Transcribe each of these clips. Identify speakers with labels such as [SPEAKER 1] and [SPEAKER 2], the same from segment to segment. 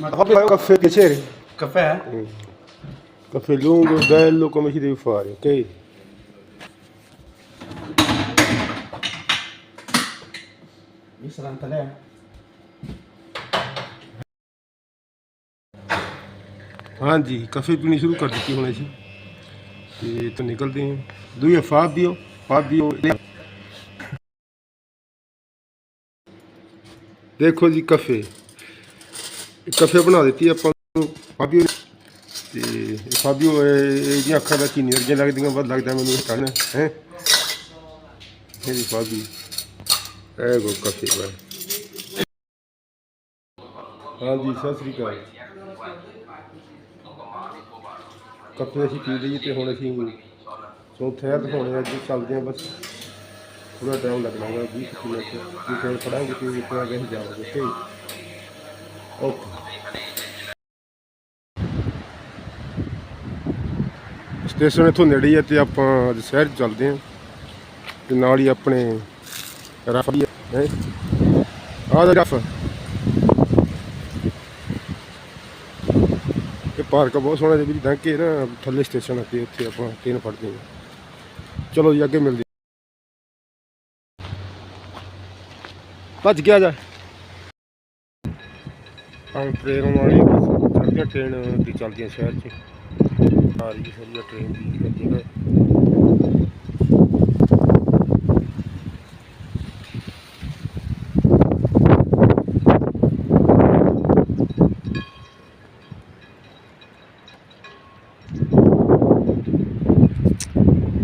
[SPEAKER 1] Vabbè, un caffè piacere?
[SPEAKER 2] Caffè?
[SPEAKER 1] Caffè lungo, bello, come si deve fare, ok?
[SPEAKER 2] ਸਰੰਤ ਲੈ
[SPEAKER 1] ਹਾਂਜੀ ਕਾਫੀ ਪੀਣੀ ਸ਼ੁਰੂ ਕਰ ਦਿੱਤੀ ਹੁਣ ਅਸੀਂ ਤੇ ਤਾਂ ਨਿਕਲਦੇ ਹਾਂ ਦੂਏ ਫਾਬੀਓ ਫਾਬੀਓ ਦੇਖੋ ਜੀ ਕਾਫੇ ਕਾਫੇ ਬਣਾ ਦਿੱਤੀ ਆਪਾਂ ਨੂੰ, ਫਾਬੀਓ ਨੇ। ਤੇ ਫਾਬੀਓ ਇਹਦੀਆਂ ਅੱਖਾਂ ਦਾ ਚੀਨੀ ਵਰਗੀਆਂ ਲੱਗਦੀਆਂ ਬਹੁਤ ਲੱਗਦਾ ਮੈਨੂੰ ਇਹ ਕੰਨ, ਹੈ? ਇਹ ਜੀ ਫਾਬੀ। ਇਹ ਗੋ ਕਾਫੇ ਬਾ ਹਾਂਜੀ, ਸਤਿ ਸ੍ਰੀ ਅਕਾਲ। ਕੱਪੜੇ ਅਸੀਂ ਪੀ ਲਈਏ ਤੇ ਹੁਣ ਅਸੀਂ ਚੌਥੇ ਹੱਥ ਹੋਣੇ ਅੱਜ ਚੱਲਦੇ ਹਾਂ ਬਸ। ਥੋੜਾ ਟਾਈਮ ਲੱਗਣਾ ਹੈ 20 ਮਿੰਟ। ਜੀ ਫਿਰ ਤੇ ਉੱਪਰ ਅੱਗੇ ਜਾਵਾਂਗੇ ਓਕੇ ਓਕੇ। ਸਟੇਸ਼ਨ ਇੱਥੋਂ ਨੇੜੇ ਹੀ ਹੈ ਤੇ ਆਪਾਂ ਅੱਜ ਸ਼ਹਿਰ 'ਚ ਚੱਲਦੇ ਹਾਂ। ਤੇ ਨਾਲ ਹੀ ਆਪਣੇ ਰਫ ਹੈ? ਆਹ ਦਾ ਰਫ ਇਹ ਪਾਰਕ ਬਹੁਤ ਸੋਹਣਾ ਜਿਹਾ ਵੀ ਲੰਘ ਕੇ ਨਾ, ਥੱਲੇ ਸਟੇਸ਼ਨ ਆ ਤੇ ਉੱਥੇ ਆਪਾਂ ਟ੍ਰੇਨ ਫੜਦੇ ਹਾਂ। ਚਲੋ ਜੀ, ਅੱਗੇ ਮਿਲਦੇ ਭੱਜ ਗਿਆ ਜਾ। ਹਾਂ ਟ੍ਰੇਨ ਵਾਲੀ ਬਸ ਚੜ੍ਹਦੇ ਟ੍ਰੇਨ ਦੀ ਚੱਲਦੀ ਹੈ ਸ਼ਹਿਰ 'ਚ। ਆ ਰਹੀ ਹੈ ਸਾਰੀ ਟ੍ਰੇਨ ਦੀ ਜਗ੍ਹਾ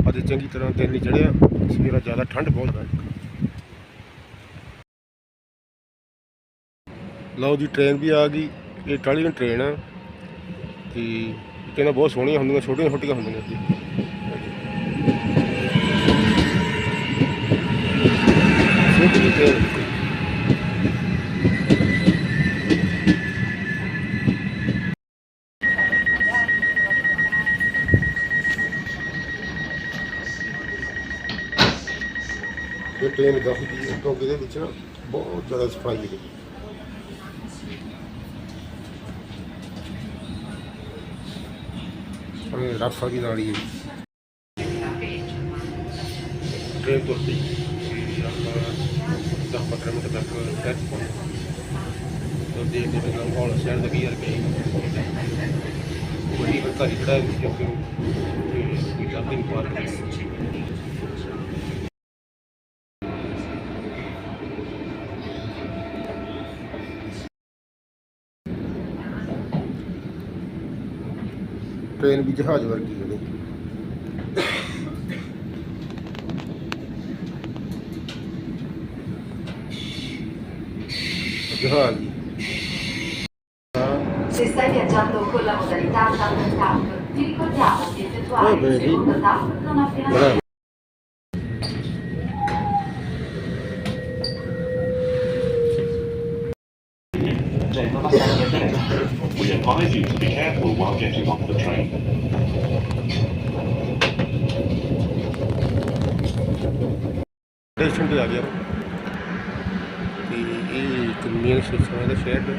[SPEAKER 1] ਅੱਜ ਚੰਗੀ ਤਰ੍ਹਾਂ ਦਿਨ ਚੜਿਆ ਸਵੇਰਾ ਜ਼ਿਆਦਾ ਠੰਡ ਬਹੁਤ ਹੈ ਲਓ ਜੀ ਟ੍ਰੇਨ ਵੀ ਆ ਗਈ, ਇਹ ਟਾਲੀ ਟ੍ਰੇਨ ਆ। ਤੇ ਕਹਿੰਦਾ ਬਹੁਤ ਸੋਹਣੀਆਂ ਹੁੰਦੀਆਂ, ਛੋਟੀਆਂ ਛੋਟੀਆਂ ਹੁੰਦੀਆਂ ਜੀ ਛੋਟੀ ਟ੍ਰੇਨ ਇਹ ਟ੍ਰੇਨ ਦੱਸਦੀ ਹੈ ਕਿਉਂਕਿ ਇਹਦੇ ਵਿੱਚ ਨਾ ਬਹੁਤ ਜ਼ਿਆਦਾ ਸਫ਼ਾਈ ਹੈ ਇਹ ਰਫਾ ਦੀ ਨਾਲੀ ਹੈ ਟ੍ਰੇਨ ਤੁਰਦੀ ਆਪਾਂ 10 15 ਮਿੰਟ ਤੱਕ ਟੈਕ ਪਹੁੰਚ ਤੋ ਦੇਖ ਦੇ ਬਿਨਾਂ ਮਾਹੌਲ ਸ਼ਹਿਰ ਦਾ ਕੀ ਹਾਲ ਬੜੀ ਹੜਕਾਰੀ ਖੜਾ ਹੈ ਕਿਉਂਕਿ ਕੋਈ ਜਾਂਦੀ ਨਹੀਂ ਪਾਰਕ ਟ੍ਰੇਨ ਵੀ ਜਹਾਜ਼ ਵਰਗੀ ਜਿਹੜੀ ਜਹਾਜ਼ ਜੀ
[SPEAKER 3] Se stai viaggiando con la modalità Standard Tap, ti ricordiamo di effettuare
[SPEAKER 1] Va bene.
[SPEAKER 3] il secondo tap non appena
[SPEAKER 1] ਤੇ ਆ ਗਿਆ ਤੇ ਇਹ ਇੱਕ ਮੇਨ ਦਾ ਸ਼ਹਿਰ ਦਾ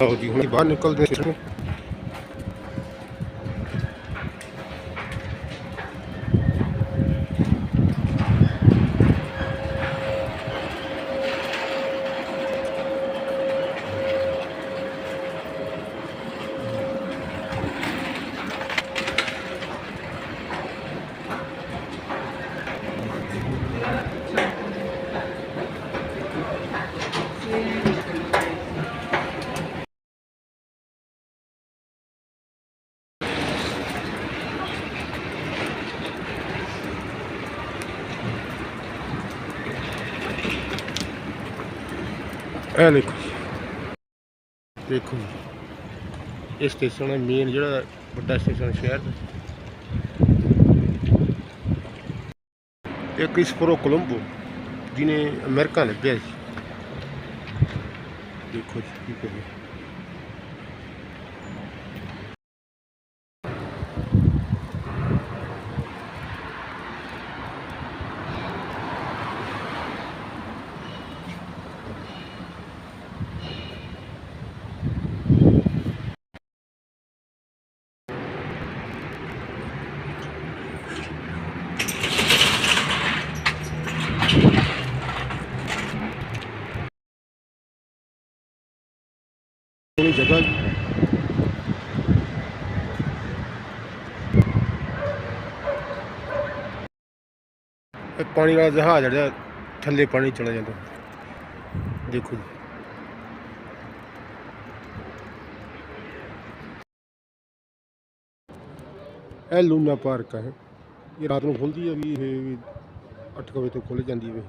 [SPEAKER 1] ਆਓ ਜੀ, ਹੁਣ ਬਾਹਰ ਨਿਕਲਦੇ ਹਾਂ। ਇਹ ਦੇਖੋ ਜੀ। ਦੇਖੋ ਇਹ ਸਟੇਸ਼ਨ ਹੈ ਮੇਨ ਜਿਹੜਾ ਵੱਡਾ ਸਟੇਸ਼ਨ ਸ਼ਹਿਰ ਦਾ। ਇਹ ਕ੍ਰਿਸਪਰੋ ਕੋਲੰਬੋ, ਜਿਹਨੇ ਅਮਰੀਕਾ ਲੱਭਿਆ ਸੀ। ਦੇਖੋ ਜੀ ਕੀ ਕਰੀਏ। ਪਾਣੀ ਵਾਲਾ ਜਹਾਜ਼ ਜਿਹੜਾ ਥੱਲੇ ਪਾਣੀ ਚਲਾ ਜਾਂਦਾ। ਦੇਖੋ ਜੀ। ਇਹ ਲੂਨਾ ਪਾਰਕ ਹੈ ਇਹ। ਰਾਤ ਨੂੰ ਖੁੱਲਦੀ ਹੈ ਵੀ ਇਹ ਵੀ 8 ਵਜੇ ਤੋਂ ਖੁੱਲ ਜਾਂਦੀ ਹੈ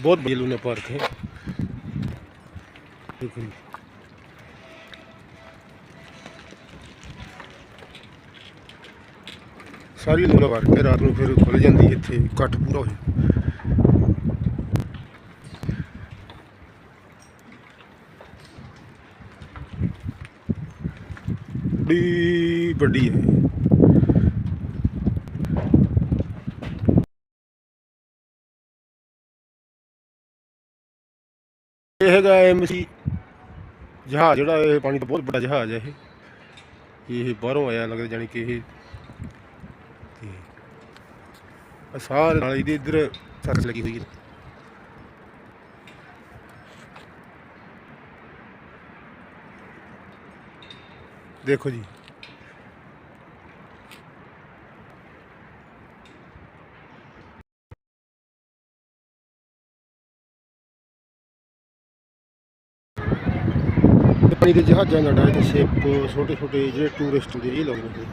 [SPEAKER 1] ਬਹੁਤ ਬਈ ਲੂਨਾ ਪਾਰਕ ਹੈ। ਸਾਰੀ ਲੋਲਾ ਭਰ ਕੇ ਰਾਤ ਨੂੰ ਫਿਰ ਖੁੱਲ ਜਾਂਦੀ ਇੱਥੇ ਇਕੱਠ ਪੂਰਾ ਹੋ ਜਾਂਦਾ ਬੜੀ ਵੱਡੀ ਹੈ। ਇਹ ਹੈਗਾ ਐਮਸੀ ਜਹਾਜ਼ ਜਿਹੜਾ ਇਹ ਪਾਣੀ ਦਾ ਬਹੁਤ ਵੱਡਾ ਜਹਾਜ਼ ਹੈ ਇਹ। ਇਹ ਬਾਹਰੋਂ ਆਇਆ ਲੱਗਦਾ ਜਾਨੀ ਕਿ ਇਹ। ਤੇ ਸਾਰੇ ਨਾਲ ਇਹਦੇ ਇੱਧਰ ਸਰਕਸ ਲੱਗੀ ਹੋਈ ਹੈ। ਦੇਖੋ ਜੀ। ਤੇ ਪਾਣੀ ਦੇ ਜਹਾਜ਼ਾਂ ਦਾ ਡਾਇਟ ਸ਼ਿਪ ਛੋਟੇ ਛੋਟੇ ਜਿਹੜੇ ਟੂਰਿਸਟ ਹੁੰਦੇ ਇਹ ਲਾਉਂਦੇ ਨੇ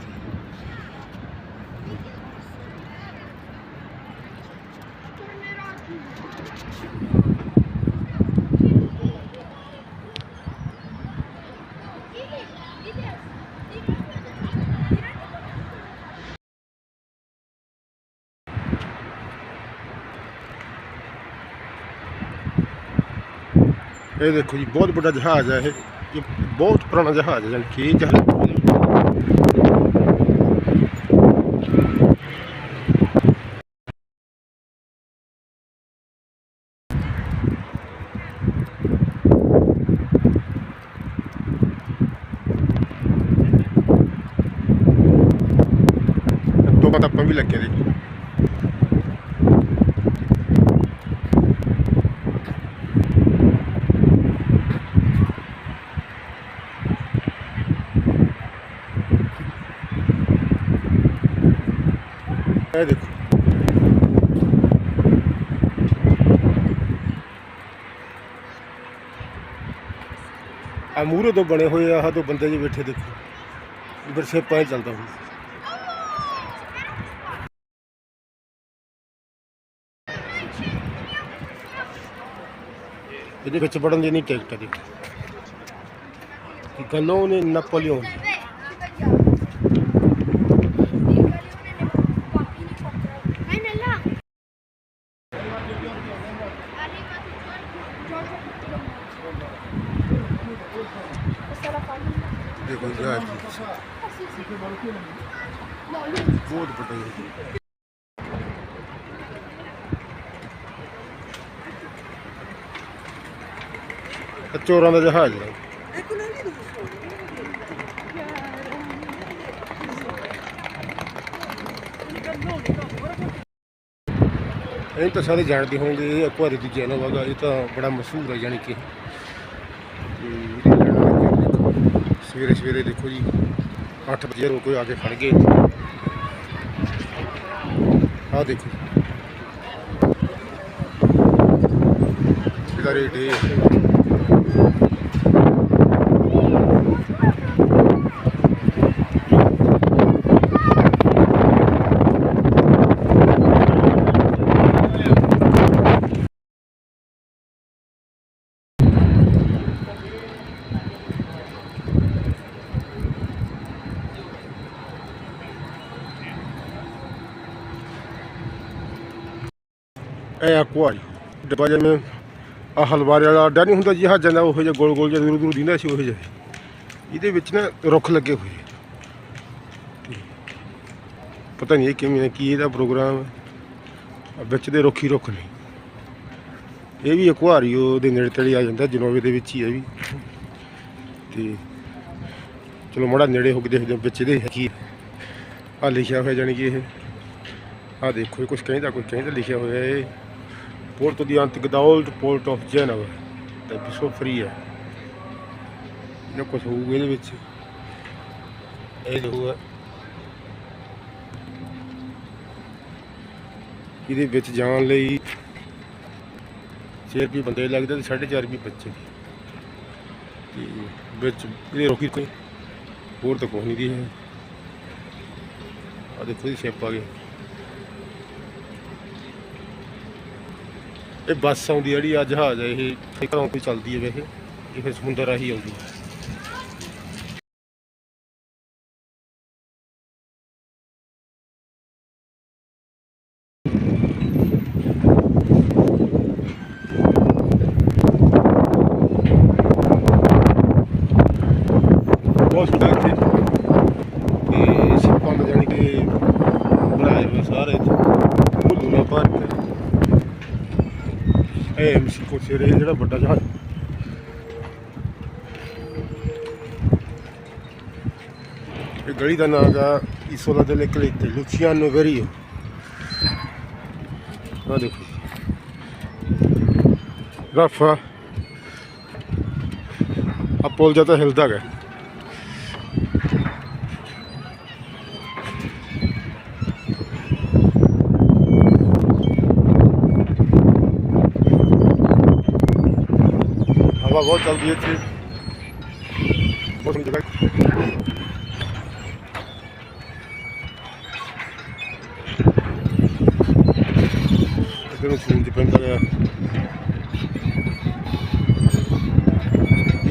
[SPEAKER 1] ਇਹ ਦੇਖੋ ਜੀ, ਬਹੁਤ ਵੱਡਾ ਜਹਾਜ਼ ਹੈ ਇਹ ਬਹੁਤ ਪੁਰਾਣਾ ਜਹਾਜ਼ ਹੈ ਜਾਣੀ ਕਿ ਜਹਾਜ਼ ਤੋਂ ਬਾਅਦ ਆਪਾਂ ਵੀ ਲੱਗੇ ਦੇ ਇਹ ਦੇਖੋ। ਆ ਮੂਹਰੇ ਤੋਂ ਬਣੇ ਹੋਏ ਆਹ ਦੋ ਬੰਦੇ ਜੀ ਬੈਠੇ ਦੇਖੋ। ਇਧਰ ਸੇਪਾਂ ਹੀ ਚੱਲਦਾ ਹੁੰਦਾ। ਇਹਦੇ ਵਿੱਚ ਵੜਨ ਦੀ ਨਹੀਂ ਟਿਕਟ ਦੀ ਗੱਲੋਂ ਨੇ ਨੈਪੋਲੀਅਨ ਦੇਖੋ ਜਹਾਜ਼ ਬਹੁਤ ਵੱਡਾ ਹੈ ਇਹ ਚੋਰਾਂ ਦਾ ਜਹਾਜ਼ ਹੈ। ਇਹ ਤਾਂ ਸਾਰੇ ਜਾਣਦੇ ਹੋਣਗੇ, ਇਹ ਅਕਵਾਰੀ ਦੀ ਚੈਨਲ ਹੈਗਾ, ਇਹ ਤਾਂ ਬੜਾ ਮਸ਼ਹੂਰ ਹੈ ਯਾਨੀ ਕਿ। ਸਵੇਰੇ ਸਵੇਰੇ ਦੇਖੋ ਜੀ 8 ਵਜੇ ਰੋ ਕੋਈ ਆ ਕੇ ਖੜ ਗਏ। ਆਹ ਦੇਖੋ। ਇਹਦਾ ਰੇਟ ਇਹ ਹੈ। ਇਹ ਅਕਵਾਰੀ ਡੱਬਾ ਜਿਵੇਂ ਆ ਹਲਵਾਰੇ ਵਾਲਾ ਅੱਡਾ ਨਹੀਂ ਹੁੰਦਾ ਜਹਾਜ਼ਾਂ ਦਾ ਉਹੋ ਜਿਹਾ ਗੋਲ ਗੋਲ ਜਿਹਾ ਦੂਰ ਦੂਰ ਦਿੰਦਾ ਸੀ, ਉਹੋ ਜਿਹਾ। ਇਹਦੇ ਵਿੱਚ ਨਾ ਰੁੱਖ ਲੱਗੇ ਹੋਏ ਆ। ਪਤਾ ਨਹੀਂ ਇਹ ਕਿਵੇਂ ਕੀ ਇਹਦਾ ਪ੍ਰੋਗਰਾਮ ਹੈ ਵਿੱਚ ਦੇ ਰੁੱਖ ਹੀ ਰੁੱਖ ਨੇ। ਇਹ ਵੀ ਅਕਵਾਰੀਓ ਦੇ ਨੇੜੇ ਤੇੜੇ ਆ ਜਾਂਦਾ, ਜਨੋਵੇ ਦੇ ਵਿੱਚ ਹੀ ਹੈ ਇਹ ਵੀ। ਤੇ ਚਲੋ ਮੜਾ ਨੇੜੇ ਹੋ ਕੇ ਦੇਖਦੇ ਹਾਂ ਵਿੱਚ ਇਹਦੇ ਹੈ ਕੀ ਆ ਲਿਖਿਆ ਹੋਇਆ ਜਾਣੀ ਕਿ ਇਹ। ਆ ਦੇਖੋ, ਇਹ ਕੁਝ ਕਹਿੰਦਾ ਕੋਈ ਕਹਿੰਦਾ ਲਿਖਿਆ ਹੋਇਆ ਇਹ। ਪੋਰਟੋ ਦੀ ਅੰਤਿਕ ਦਾ 올ਡ ਪੋਰਟ ਆਫ ਜੈਨਵਾ ਤੇ ਪਿਛੋ ਫਰੀ ਹੈ ਜੋ ਕੁਝ ਹੋਊਗਾ ਇਹਦੇ ਵਿੱਚ ਇਹ ਹੋਊਗਾ ਇਹਦੇ ਵਿੱਚ ਜਾਣ ਲਈ 6 ਰੁਪਏ ਬੰਦੇ ਲੱਗਦੇ ਤੇ 4.5 ਰੁਪਏ ਬੱਚੇ ਤੇ ਵਿੱਚ ਇਹਦੇ ਰੋਕੀ ਕੋਈ ਹੋਰ ਤਾਂ ਕੁਛ ਨਹੀਂ ਦੀ ਹੈ ਆ ਦੇਖੋ ਇਹ ਸ਼ੇਪ ਆ ਗਈ ਇਹ ਬੱਸ ਆਉਂਦੀ ਆ ਜਿਹੜੀ ਆ ਜਹਾਜ਼ ਹੈ ਇਹ ਇਹ ਘਰੋਂ ਕੋਈ ਚੱਲਦੀ ਹੈ ਵੈਸੇ, ਇਹ ਫਿਰ ਸਮੁੰਦਰ ਰਾਹੀਂ ਆਉਂਦੀ ਹੈ ਬਹੁਤ ਸੁਣਦਾ ਇੱਥੇ ਤੇ ਸਿੱਪਾਂ ਦਾ ਜਾਣੀ ਕਿ ਬਣਾਏ ਹੋਏ ਸਾਰੇ ਇੱਥੇ ਭੁੱਲੂਨਾ ਪਾਰਕ ਇਹ ਜਿਹੜਾ ਵੱਡਾ ਜਹਾਜ਼। ਇਹ ਗਲੀ ਦਾ ਨਾਮ ਹੈ ਇਸੋਲਾ delle Clette Luciano Verio ਆ ਦੇਖੋ। ਰਫਾ ਆ। ਪੁੱਲ ਜਾਂ ਤਾਂ ਹਿਲਦਾ ਹੈ ਹਵਾ ਬਹੁਤ ਚੱਲਦੀ ਹੈ ਇੱਥੇ। ਬਹੁਤ ਸੋਹਣੀ ਜਗ੍ਹਾ ਨੂੰ ਸੂਰਜ ਪੈਂਦਾ ਗਿਆ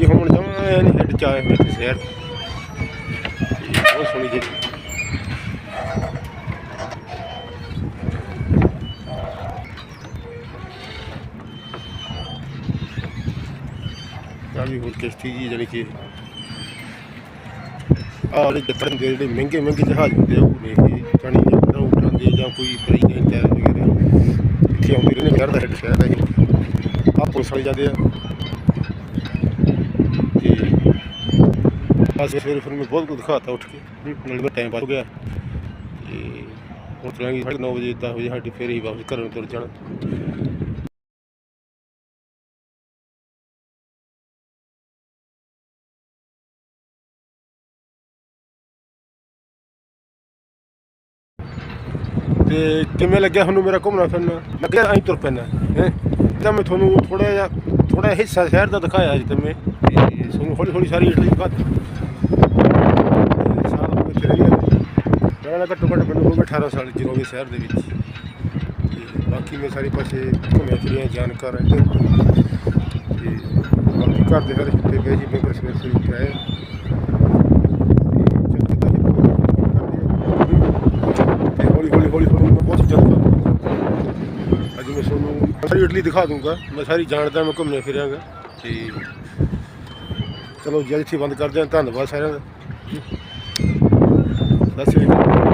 [SPEAKER 1] ਇਹ ਹੁਣ ਜਮਾਂ ਨਹੀਂ ਹੈਡ ਚ ਆਏ ਹੋਏ ਇੱਥੇ ਸ਼ਹਿਰ। ਬਹੁਤ ਸੋਹਣੀ ਜਗ੍ਹਾ ਆ ਵੀ ਹੋਰ ਕਿਸ਼ਤੀ ਜੀ ਜਾਣੀ ਕਿ ਆਹ ਜਿਹੜੇ ਜੱਟਾਂ ਦੇ ਜਿਹੜੇ ਮਹਿੰਗੇ ਮਹਿੰਗੇ ਜਹਾਜ਼ ਹੁੰਦੇ ਆ, ਉਹ ਨੇ ਇਹ ਜਾਣੀ ਜਾਂ ਉਡਾਂ ਜਾਂ ਕੋਈ ਪ੍ਰੈਜ਼ੀਡੈਂਟ ਹੈ ਵਗੈਰਾ। ਇੱਥੇ ਆਉਂਦੇ ਰਹਿੰਦੇ ਸ਼ਹਿਰ ਦਾ ਹੈਡ ਸ਼ਹਿਰ ਹੈ ਇਹ ਆਹ ਪੁਲਿਸ ਵਾਲੇ ਜਾਂਦੇ ਆ। ਤੇ ਅੱਜ ਸਵੇਰੇ ਫਿਰ ਮੈਂ ਬਹੁਤ ਕੁਝ ਦਿਖਾਤਾ ਉੱਠ ਕੇ ਨਾਲੇ ਮੈਂ ਟਾਈਮ ਪਾਸ ਹੋ ਗਿਆ। ਤੇ ਹੁਣ ਚਲਾਂਗੇ 9:30 ਵਜੇ 10 ਵਜੇ ਸਾਡੀ ਫੇਰ ਹੀ ਵਾਪਸ ਘਰੋਂ ਤੁਰ ਜਾਣਾ। ਤੇ ਕਿਵੇਂ ਲੱਗਿਆ ਤੁਹਾਨੂੰ ਮੇਰਾ ਘੁੰਮਣਾ ਫਿਰਨਾ? ਲੱਗਿਆ ਐਂ ਤੁਰ ਪੈਣਾ ਹੈ ਤਾਂ ਮੈਂ ਤੁਹਾਨੂੰ ਥੋੜਾ ਜਿਹਾ ਥੋੜਾ ਜਿਹਾ ਹਿੱਸਾ ਸ਼ਹਿਰ ਦਾ ਦਿਖਾਇਆ ਅੱਜ ਤੇ ਮੈਂ। ਤੇ ਤੁਹਾਨੂੰ ਹੌਲੀ ਹੌਲੀ ਸਾਰੀ ਇਟਲੀ ਦਿਖਾ ਦਿੱਤੀ ਤੇ ਸਾਲ ਹੋ ਚਲੇ ਗਿਆ ਮੇਰਾ ਘੱਟੋ ਘੱਟ ਮੈਨੂੰ ਹੋ ਗਿਆ 18 ਸਾਲ ਜਿਰੋਗੇ ਸ਼ਹਿਰ ਦੇ ਵਿੱਚ। ਤੇ ਬਾਕੀ ਮੈਂ ਸਾਰੇ ਪਾਸੇ ਘੁੰਮਿਆ ਫਿਰਿਆ, ਜਾਣਕਾਰ ਹੈ ਤੇ ਬਾਕੀ ਘਰ ਦੇ ਹਰ ਹਿੱਸੇ ਗਏ ਜੀ ਮੈਂਬਰ ਸਵੇਰ ਸਵੇਰ ਉੱਠ ਆਏ ਤੇ ਹੌਲੀ ਹੌਲੀ ਹੌਲੀ ਹੌਲੀ ਮੈਂ ਬਹੁਤ ਚੱਲਦਾ ਅੱਜ ਮੈਂ ਤੁਹਾਨੂੰ ਸਾਰੀ ਇਟਲੀ ਦਿਖਾ ਦੂੰਗਾ। ਮੈਂ ਸਾਰੀ ਜਾਣਦਾ ਮੈਂ ਘੁੰਮੇ ਫਿਰਾਂਗਾ ਤੇ ਚਲੋ ਜੀ ਇੱਥੇ ਬੰਦ ਕਰਦੇ ਹਾਂ। ਧੰਨਵਾਦ ਸਾਰਿਆਂ ਦਾ। ਸਤਿ ਸ਼੍ਰੀ ਅਕਾਲ